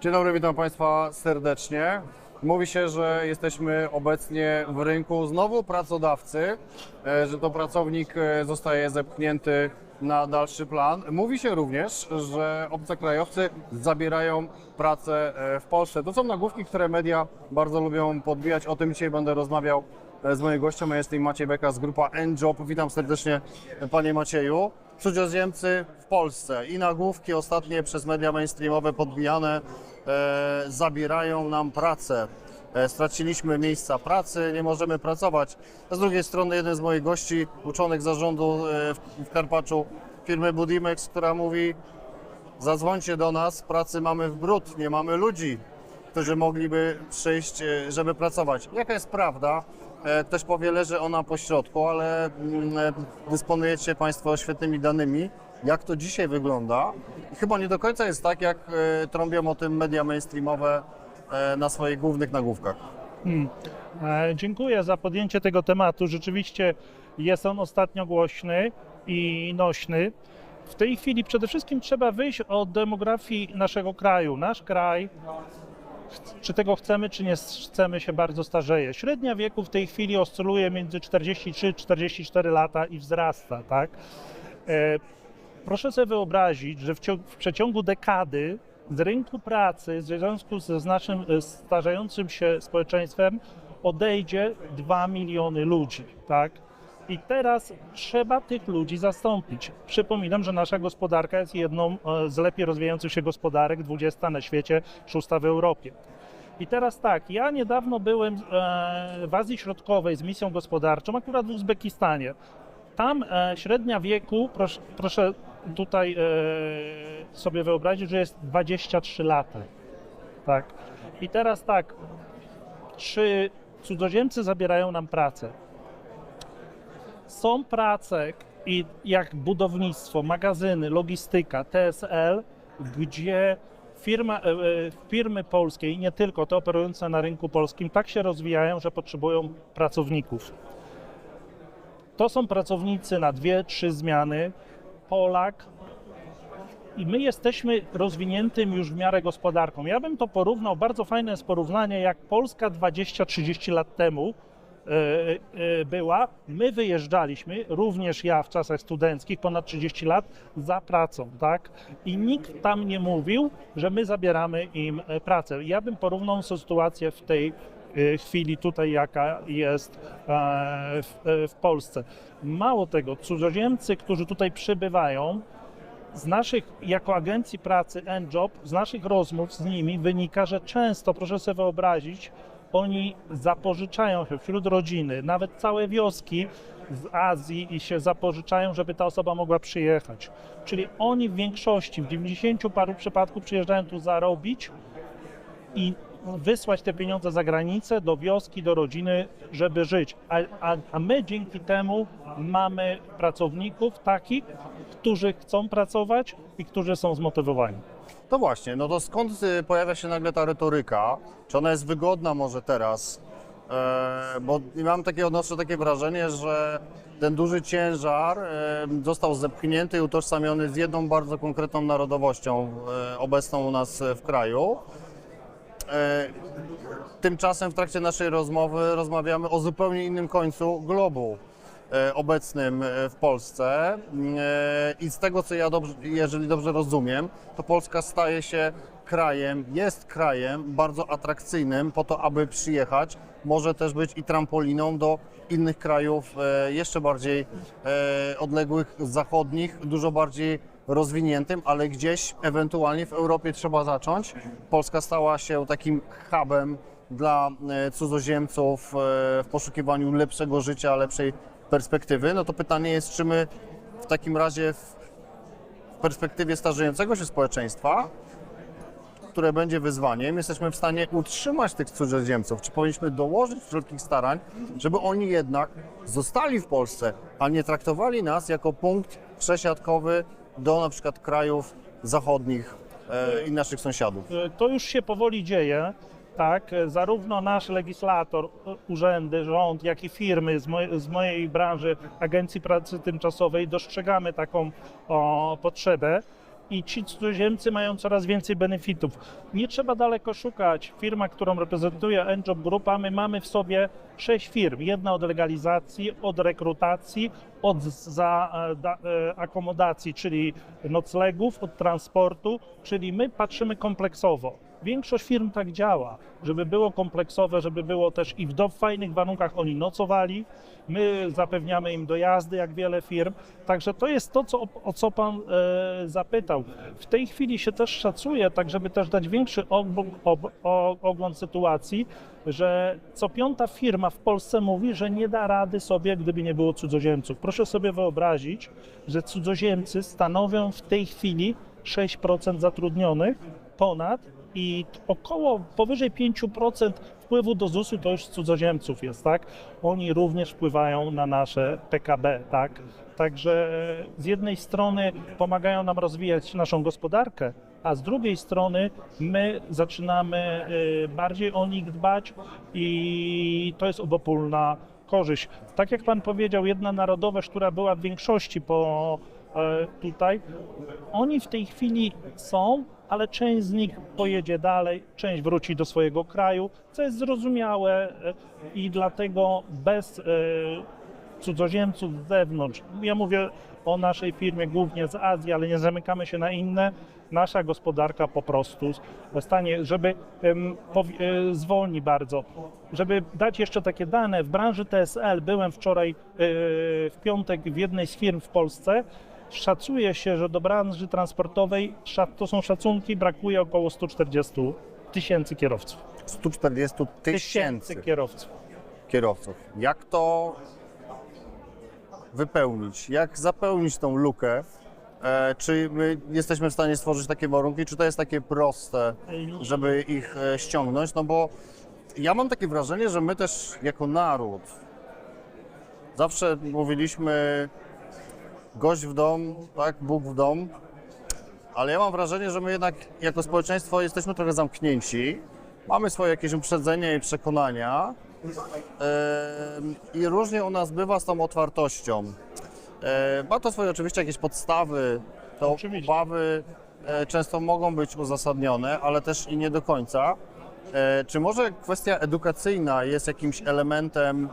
Dzień dobry, witam Państwa serdecznie. Mówi się, że jesteśmy obecnie w rynku znowu pracodawcy, e, że to pracownik e, zostaje zepchnięty na dalszy plan. Mówi się również, że obcokrajowcy zabierają pracę e, w Polsce. To są nagłówki, które media bardzo lubią podbijać. O tym dzisiaj będę rozmawiał z moim gościem. Ja jestem Maciej Beka z grupa N-Job. Witam serdecznie e, Panie Macieju. Cudzoziemcy w Polsce i nagłówki ostatnie przez media mainstreamowe podbijane e, zabierają nam pracę. E, straciliśmy miejsca pracy, nie możemy pracować. A z drugiej strony jeden z moich gości, uczonych zarządu e, w, w Karpaczu firmy Budimex, która mówi zadzwońcie do nas, pracy mamy w brud, nie mamy ludzi, którzy mogliby przyjść, e, żeby pracować. Jaka jest prawda? E, Ktoś powie, leży ona po środku, ale mm, e, dysponujecie Państwo świetnymi danymi. Jak to dzisiaj wygląda? Chyba nie do końca jest tak, jak e, trąbią o tym media mainstreamowe na swoich głównych nagłówkach. E, Dziękuję za podjęcie tego tematu. Rzeczywiście jest on ostatnio głośny i nośny. W tej chwili przede wszystkim trzeba wyjść od demografii naszego kraju. Nasz kraj, czy tego chcemy, czy nie chcemy, się bardzo starzeje. Średnia wieku w tej chwili oscyluje między 43-44 lata i wzrasta, tak? E, Proszę sobie wyobrazić, że w, w przeciągu dekady z rynku pracy, w związku z naszym e, starzejącym się społeczeństwem, odejdzie 2 miliony ludzi, tak? I teraz trzeba tych ludzi zastąpić. Przypominam, że nasza gospodarka jest jedną e, z lepiej rozwijających się gospodarek, 20 na świecie, szósta w Europie. I teraz tak, ja niedawno byłem e, w Azji Środkowej z misją gospodarczą, akurat w Uzbekistanie. Tam e, średnia wieku, proszę, proszę tutaj sobie wyobrazić, że jest 23 lata. Tak. I teraz tak, czy cudzoziemcy zabierają nam pracę? Są prace i jak budownictwo, magazyny, logistyka, TSL, gdzie firma, e, e, firmy polskie i nie tylko te operujące na rynku polskim tak się rozwijają, że potrzebują pracowników. To są pracownicy na dwie, trzy zmiany. Polak. I my jesteśmy rozwiniętym już w miarę gospodarką. Ja bym to porównał, bardzo fajne jest porównanie, jak Polska 20-30 lat temu była. My wyjeżdżaliśmy, również ja w czasach studenckich, ponad 30 lat, za pracą, tak? I nikt tam nie mówił, że my zabieramy im e, pracę. Ja bym porównał sytuację w tej e, chwili tutaj, jaka jest e, w, e, w Polsce. Mało tego, cudzoziemcy, którzy tutaj przybywają, z naszych, jako agencji pracy N-Job, z naszych rozmów z nimi wynika, że często, proszę sobie wyobrazić, oni zapożyczają się wśród rodziny, nawet całe wioski z Azji i się zapożyczają, żeby ta osoba mogła przyjechać. Czyli oni w większości, w 90 paru przypadków przyjeżdżają tu zarobić i wysłać te pieniądze za granicę, do wioski, do rodziny, żeby żyć. A, a, a my dzięki temu mamy pracowników takich, którzy chcą pracować i którzy są zmotywowani. To właśnie, no to skąd y, pojawia się nagle ta retoryka? Czy ona jest wygodna może teraz? E, bo mam takie, odnoszę takie wrażenie, że ten duży ciężar e, został zepchnięty i utożsamiony z jedną bardzo konkretną narodowością e, obecną u nas e, w kraju. E, Tymczasem w trakcie naszej rozmowy rozmawiamy o zupełnie innym końcu globu obecnym e, w Polsce. E, I z tego, co ja dobrze, jeżeli dobrze rozumiem, to Polska staje się krajem, jest krajem bardzo atrakcyjnym po to, aby przyjechać. Może też być i trampoliną do innych krajów e, jeszcze bardziej e, odległych, zachodnich, dużo bardziej rozwiniętym, ale gdzieś ewentualnie w Europie trzeba zacząć. Polska stała się takim hubem dla e, cudzoziemców e, w poszukiwaniu lepszego życia, lepszej perspektywy. No to pytanie jest, czy my w takim razie w perspektywie starzejącego się społeczeństwa, które będzie wyzwaniem, jesteśmy w stanie utrzymać tych cudzoziemców? Czy powinniśmy dołożyć wszelkich starań, żeby oni jednak zostali w Polsce, a nie traktowali nas jako punkt przesiadkowy do na przykład krajów zachodnich e, i naszych sąsiadów? E, To już się powoli dzieje. Tak, E, zarówno nasz legislator, e, urzędy, rząd, jak i firmy z, moj, z mojej branży, Agencji Pracy Tymczasowej, dostrzegamy taką o, potrzebę i ci cudzoziemcy mają coraz więcej benefitów. Nie trzeba daleko szukać. Firma, którą reprezentuje Enjob Grupa, my mamy w sobie sześć firm. Jedna od legalizacji, od rekrutacji, od za, e, da, akomodacji, czyli noclegów, od transportu, czyli my patrzymy kompleksowo. Większość firm tak działa, żeby było kompleksowe, żeby było też i w fajnych warunkach oni nocowali. My zapewniamy im dojazdy, jak wiele firm. Także to jest to, co, o co Pan e, zapytał. W tej chwili się też szacuje, tak żeby też dać większy ogląd sytuacji, że co piąta firma w Polsce mówi, że nie da rady sobie, gdyby nie było cudzoziemców. Proszę sobie wyobrazić, że cudzoziemcy stanowią w tej chwili 6% zatrudnionych ponad i około powyżej 5% wpływu do ZUS-u to już z cudzoziemców jest, tak? Oni również wpływają na nasze PKB, tak? Także z jednej strony pomagają nam rozwijać naszą gospodarkę, a z drugiej strony my zaczynamy y, bardziej o nich dbać i to jest obopólna korzyść. Tak jak Pan powiedział, jedna narodowość, która była w większości po e, tutaj, oni w tej chwili są, ale część z nich pojedzie dalej, część wróci do swojego kraju, co jest zrozumiałe e, i dlatego bez e, cudzoziemców z zewnątrz, ja mówię o naszej firmie głównie z Azji, ale nie zamykamy się na inne, nasza gospodarka po prostu stanie, żeby e, zwolni bardzo. Żeby dać jeszcze takie dane, w branży TSL byłem wczoraj w piątek w jednej z firm w Polsce, Szacuje się, że do branży transportowej, to są szacunki, brakuje około 140 tysięcy kierowców. 140 tysięcy kierowców. kierowców. Jak to wypełnić? Jak zapełnić tą lukę? E, czy my jesteśmy w stanie stworzyć takie warunki? Czy to jest takie proste, żeby ich e, ściągnąć? No bo ja mam takie wrażenie, że my też jako naród zawsze mówiliśmy gość w dom, tak, Bóg w dom, ale ja mam wrażenie, że my jednak jako społeczeństwo jesteśmy trochę zamknięci. Mamy swoje jakieś uprzedzenia i przekonania em, i różnie u nas bywa z tą otwartością. E, Ma to swoje oczywiście jakieś podstawy, te Oczywiście. obawy e, często mogą być uzasadnione, ale też i nie do końca. E, Czy może kwestia edukacyjna jest jakimś elementem,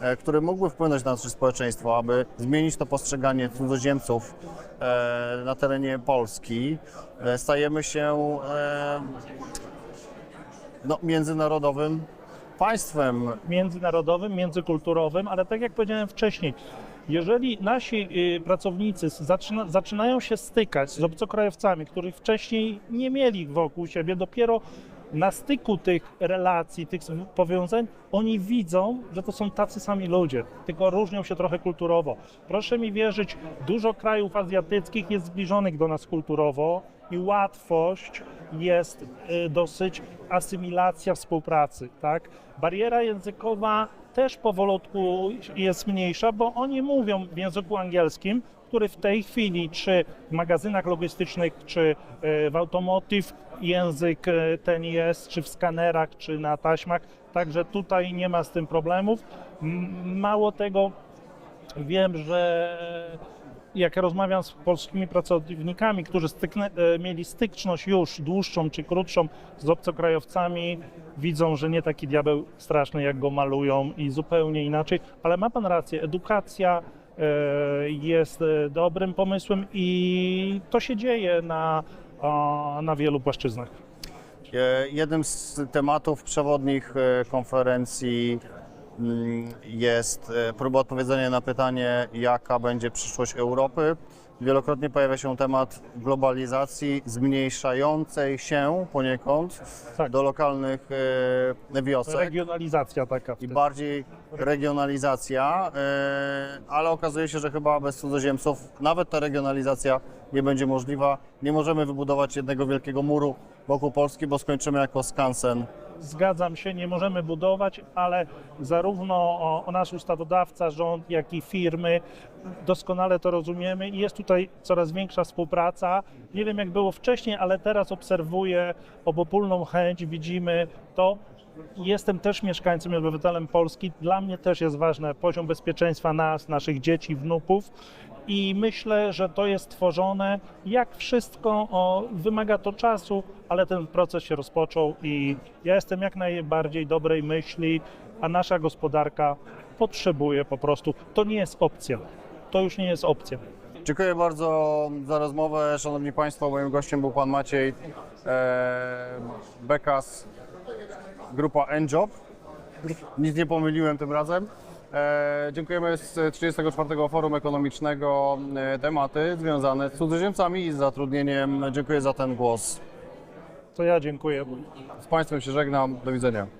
e, który mógłby wpłynąć na nasze społeczeństwo, aby zmienić to postrzeganie cudzoziemców e, na terenie Polski? E, Stajemy się no, międzynarodowym państwem. międzynarodowym, międzykulturowym, ale tak jak powiedziałem wcześniej, jeżeli nasi y, pracownicy zaczyna, zaczynają się stykać z obcokrajowcami, których wcześniej nie mieli wokół siebie, dopiero na styku tych relacji, tych powiązań, oni widzą, że to są tacy sami ludzie, tylko różnią się trochę kulturowo. Proszę mi wierzyć, dużo krajów azjatyckich jest zbliżonych do nas kulturowo i łatwość jest y, dosyć asymilacja współpracy, tak? Bariera językowa też powolutku jest mniejsza, bo oni mówią w języku angielskim, który w tej chwili, czy w magazynach logistycznych, czy e, w automotive, język e, ten jest, czy w skanerach, czy na taśmach, także tutaj nie ma z tym problemów. Mało tego, wiem, że jak rozmawiam z polskimi pracownikami, którzy styknę, e, mieli styczność już dłuższą czy krótszą z obcokrajowcami, widzą, że nie taki diabeł straszny, jak go malują i zupełnie inaczej. Ale ma Pan rację, edukacja jest e, dobrym pomysłem i to się dzieje na, a, na wielu płaszczyznach. E, Jednym z tematów przewodnich e, konferencji mm, jest e, próba odpowiedzenia na pytanie, jaka będzie przyszłość Europy. Wielokrotnie pojawia się temat globalizacji zmniejszającej się poniekąd Tak. do lokalnych e, wiosek Regionalizacja taka. i bardziej regionalizacja, e, ale okazuje się, że chyba bez cudzoziemców nawet ta regionalizacja nie będzie możliwa. Nie możemy wybudować jednego wielkiego muru wokół Polski, bo skończymy jako skansen. Zgadzam się, nie możemy budować, ale zarówno o, o nasz ustawodawca, rząd, jak i firmy doskonale to rozumiemy i jest tutaj coraz większa współpraca. Nie wiem jak było wcześniej, ale teraz obserwuję obopólną chęć, widzimy to. Jestem też mieszkańcem i obywatelem Polski. Dla mnie też jest ważny poziom bezpieczeństwa nas, naszych dzieci, wnuków. I myślę, że to jest tworzone jak wszystko, o, wymaga to czasu, ale ten proces się rozpoczął i ja jestem jak najbardziej dobrej myśli, a nasza gospodarka potrzebuje po prostu. To nie jest opcja. To już nie jest opcja. Dziękuję bardzo za rozmowę. Szanowni Państwo, moim gościem był Pan Maciej e, Bekas, grupa NJOB. Nic nie pomyliłem tym razem. E, dziękujemy z 34. Forum Ekonomicznego. E, tematy związane z cudzoziemcami i z zatrudnieniem. Dziękuję za ten głos. To ja dziękuję. Z Państwem się żegnam. Do widzenia.